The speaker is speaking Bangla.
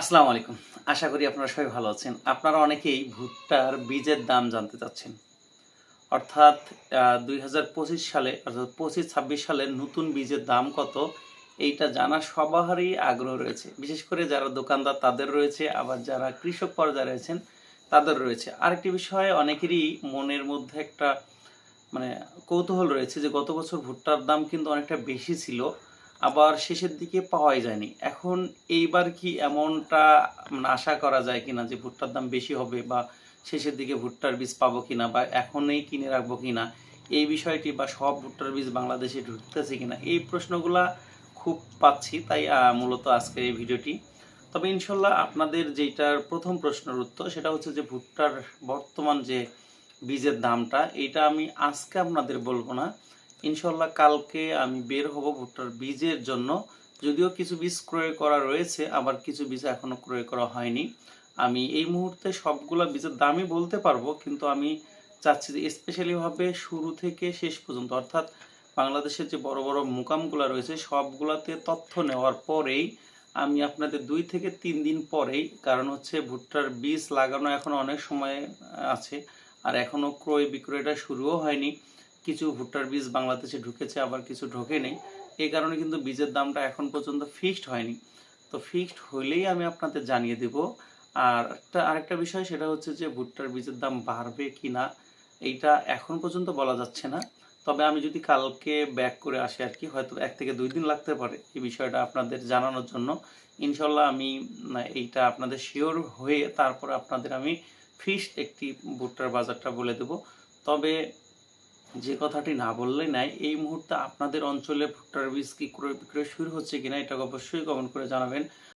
আসসালামু আলাইকুম। আশা করি আপনারা সবাই ভালো আছেন। আপনারা অনেকেই ভুট্টার বীজের দাম জানতে চাচ্ছেন। অর্থাৎ দুই হাজার পঁচিশ সালে অর্থাৎ পঁচিশ ছাব্বিশ সালে নতুন বীজের দাম কত, এইটা জানার সবারই আগ্রহ রয়েছে। বিশেষ করে যারা দোকানদার, তাদের রয়েছে। আবার যারা কৃষক পর্যায়ে রয়েছেন, তাদের রয়েছে। আরেকটি বিষয়, অনেকেরই মনের মধ্যে একটা মানে কৌতূহল রয়েছে যে গত বছর ভুট্টার দাম কিন্তু অনেকটা বেশি ছিল। আবার শেষের দিকে পাওয়াই যায়নি। এখন এইবার কি এমনটা মানে আশা করা যায় কিনা যে ভুট্টার দাম বেশি হবে বা শেষের দিকে ভুট্টার বীজ পাবো কিনা বা এখনই কিনে রাখব কিনা, এই বিষয়টি বা সব ভুট্টার বীজ বাংলাদেশে ঢুকতেছে কিনা, এই প্রশ্নগুলা খুব পাচ্ছি। তাই মূলত আজকের এই ভিডিওটি। তবে ইনশাল্লাহ আপনাদের যেটার প্রথম প্রশ্নের উত্তর, সেটা হচ্ছে যে ভুট্টার বর্তমান যে বীজের দামটা এটা আমি আজকে আপনাদের বলব না। ইনশাল্লাহ কালকে আমি বের হব ভুট্টার বীজের জন্য। যদিও কিছু বীজ ক্রয় করা রয়েছে, আবার কিছু বীজ এখনও ক্রয় করা হয়নি। আমি এই মুহূর্তে সবগুলা বীজের দামই বলতে পারব, কিন্তু আমি চাচ্ছি যে স্পেশালিভাবে শুরু থেকে শেষ পর্যন্ত, অর্থাৎ বাংলাদেশের যে বড় বড় মুকামগুলো রয়েছে, সবগুলাতে তথ্য নেওয়ার পরেই আমি আপনাদের দুই থেকে তিন দিন পরেই, কারণ হচ্ছে ভুট্টার বীজ লাগানো এখন অনেক সময় আছে, আর এখনও ক্রয় বিক্রয়টা শুরুও হয়নি। কিছু ভুট্টার বীজ বাংলাদেশে ঢুকেছে, আবার কিছু ঢোকেনি এই কারণে কিন্তু বীজের দামটা এখন পর্যন্ত ফিক্সড হয়নি। তো ফিক্সড হলেই আমি আপনাদের জানিয়ে দেব। আর একটা, আরেকটা বিষয়, সেটা হচ্ছে যে ভুট্টার বীজের দাম বাড়বে কি না এইটা এখন পর্যন্ত বলা যাচ্ছে না। তবে আমি যদি কালকে ব্যাক করে আসি আর কি, হয়তো এক থেকে দুই দিন লাগতে পারে এই বিষয়টা আপনাদের জানানোর জন্য। ইনশাল্লাহ আমি এইটা আপনাদের শিওর হয়ে তারপরে আপনাদের আমি ফিক্সড একটি ভুট্টার বাজারটা বলে দেব। তবে যে কথাটি না বললে নাই, এই মুহূর্তে আপনাদের অঞ্চলে ভুট্টার বীজ কি ক্রয় বিক্রয় শুরু হচ্ছে কিনা এটা অবশ্যই কমেন্ট করে জানাবেন।